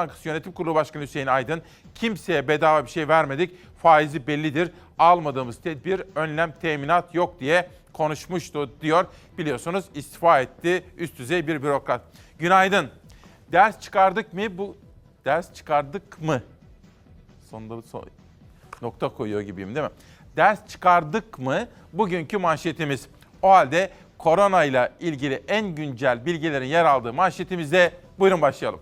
Bankası Yönetim Kurulu Başkanı Hüseyin Aydın, kimseye bedava bir şey vermedik, faizi bellidir, almadığımız tedbir, önlem, teminat yok diye konuşmuştu diyor. Biliyorsunuz istifa etti üst düzey bir bürokrat. Günaydın. Ders çıkardık mı? Bu ders çıkardık mı? Sonunda son, nokta koyuyor gibiyim değil mi? Ders çıkardık mı? Bugünkü manşetimiz. O halde korona ile ilgili en güncel bilgilerin yer aldığı manşetimizde buyurun başlayalım.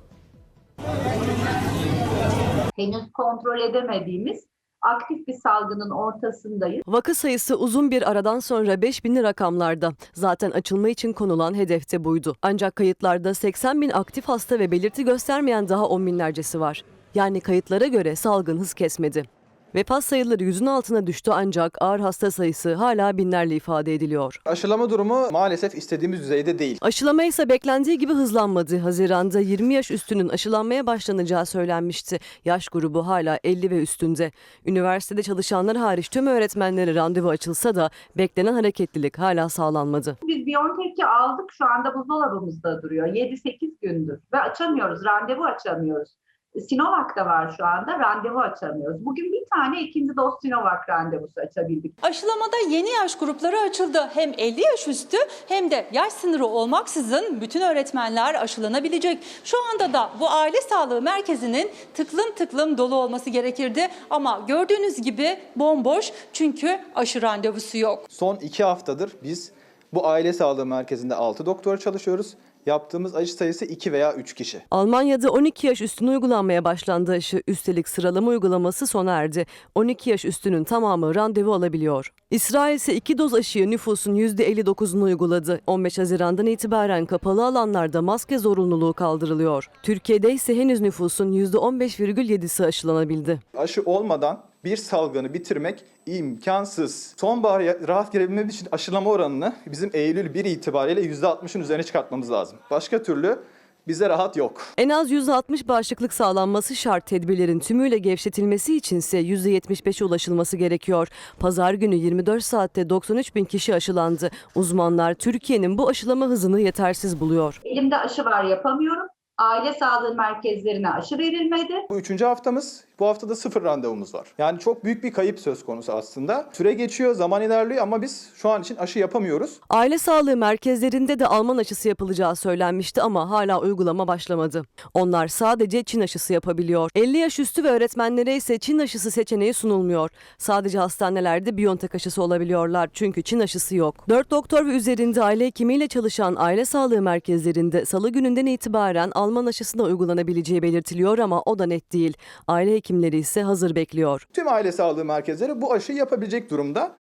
Henüz kontrol edemediğimiz aktif bir salgının ortasındayız. Vaka sayısı uzun bir aradan sonra 5000'li rakamlarda. Zaten açılma için konulan hedef de buydu. Ancak kayıtlarda 80 bin aktif hasta ve belirti göstermeyen daha on binlercesi var. Yani kayıtlara göre salgın hız kesmedi. Vefat sayıları yüzün altına düştü ancak ağır hasta sayısı hala binlerle ifade ediliyor. Aşılama durumu maalesef istediğimiz düzeyde değil. Aşılama ise beklendiği gibi hızlanmadı. Haziranda 20 yaş üstünün aşılanmaya başlanacağı söylenmişti. Yaş grubu hala 50 ve üstünde. Üniversitede çalışanlar hariç tüm öğretmenlere randevu açılsa da beklenen hareketlilik hala sağlanmadı. Biz BioNTech'i aldık şu anda buzdolabımızda duruyor 7-8 gündür ve açamıyoruz, randevu açamıyoruz. Sinovac da var şu anda, randevu açamıyoruz. Bugün bir tane ikinci doz Sinovac randevusu açabildik. Aşılamada yeni yaş grupları açıldı. Hem 50 yaş üstü hem de yaş sınırı olmaksızın bütün öğretmenler aşılanabilecek. Şu anda da bu aile sağlığı merkezinin tıklım tıklım dolu olması gerekirdi. Ama gördüğünüz gibi bomboş çünkü aşı randevusu yok. Son iki haftadır biz bu aile sağlığı merkezinde 6 doktor çalışıyoruz. Yaptığımız aşı sayısı 2 veya 3 kişi. Almanya'da 12 yaş üstüne uygulanmaya başlandı aşı. Üstelik sıralama uygulaması sona erdi. 12 yaş üstünün tamamı randevu alabiliyor. İsrail ise iki doz aşıyı nüfusun %59'unu uyguladı. 15 Haziran'dan itibaren kapalı alanlarda maske zorunluluğu kaldırılıyor. Türkiye'de ise henüz nüfusun %15,7'si aşılanabildi. Aşı olmadan bir salgını bitirmek imkansız. Sonbahar rahat girebilmemiz için aşılama oranını bizim Eylül 1 itibariyle %60'ın üzerine çıkartmamız lazım. Başka türlü bize rahat yok. En az %60 bağışıklık sağlanması şart tedbirlerin tümüyle gevşetilmesi içinse %75'e ulaşılması gerekiyor. Pazar günü 24 saatte 93 bin kişi aşılandı. Uzmanlar Türkiye'nin bu aşılama hızını yetersiz buluyor. Elimde aşı var yapamıyorum. Aile sağlığı merkezlerine aşı verilmedi. Bu üçüncü haftamız. Bu haftada sıfır randevumuz var. Yani çok büyük bir kayıp söz konusu aslında. Süre geçiyor, zaman ilerliyor ama biz şu an için aşı yapamıyoruz. Aile sağlığı merkezlerinde de Alman aşısı yapılacağı söylenmişti ama hala uygulama başlamadı. Onlar sadece Çin aşısı yapabiliyor. 50 yaş üstü ve öğretmenlere ise Çin aşısı seçeneği sunulmuyor. Sadece hastanelerde Biontech aşısı olabiliyorlar çünkü Çin aşısı yok. 4 doktor ve üzerinde aile hekimiyle çalışan aile sağlığı merkezlerinde salı gününden itibaren Alman aşısı da uygulanabileceği belirtiliyor ama o da net değil. Aile hekimleri ise hazır bekliyor. Tüm aile sağlığı merkezleri bu aşıyı yapabilecek durumda.